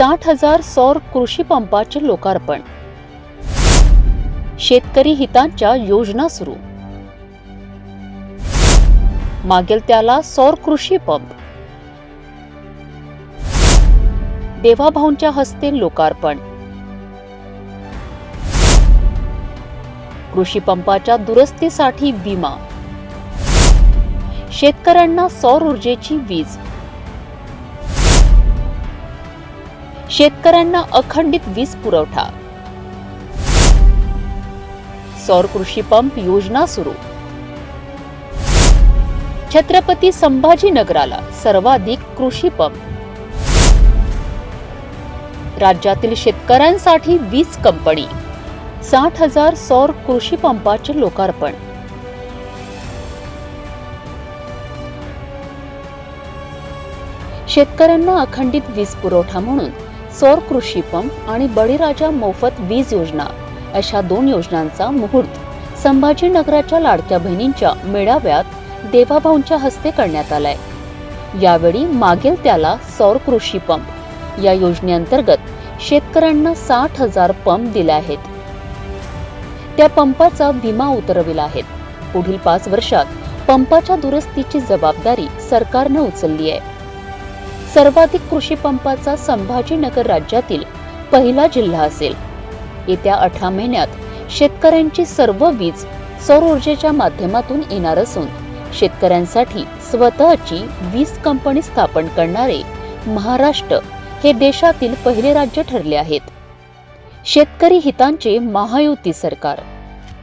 साठ हजार सौर कृषी पंपाचे लोकार्पण. शेतकरी हितांच्या योजना सुरू. मागेल त्याला सौर कृषी पंप. देवाभाऊंच्या हस्ते लोकार्पण. कृषी पंपाच्या दुरुस्तीसाठी विमा. शेतकऱ्यांना सौर ऊर्जेची वीज. शेतकऱ्यांना अखंडित वीज पुरवठा. सौर कृषी पंप योजना सुरू. छत्रपती संभाजीनगराला सर्वाधिक कृषी पंप. राज्यातील शेतकऱ्यांसाठी वीज कंपनी. साठ हजार सौर कृषी पंपाचे लोकार्पण. शेतकऱ्यांना अखंडित वीज पुरवठा म्हणून सौर कृषी पंप आणि बळीराजा मोफत वीज योजना. अशा दोन योजनांचा मुहूर्त संभाजीनगराच्या लाडक्या बहिणींच्या मेळाव्यात देवाभाऊंच्या हस्ते करण्यात आलाय. यावेळी मागेल त्याला सौर कृषी पंप या योजनेअंतर्गत शेतकऱ्यांना साठ हजार पंप दिले आहेत. त्या पंपाचा विमा उतरविला आहे. पुढील पाच वर्षात पंपाच्या दुरुस्तीची जबाबदारी सरकारनं उचलली आहे. सर्वाधिक कृषी पंपाचा संभाजीनगर राज्यातील पहिला जिल्हा असेल. येत्या अठरा महिन्यात शेतकऱ्यांची सर्व वीज सौर ऊर्जेच्या माध्यमातून येणार असून शेतकऱ्यांसाठी स्वतःची वीज कंपनी स्थापन करणारे महाराष्ट्र हे देशातील पहिले राज्य ठरले आहेत. शेतकरी हितांचे महायुती सरकार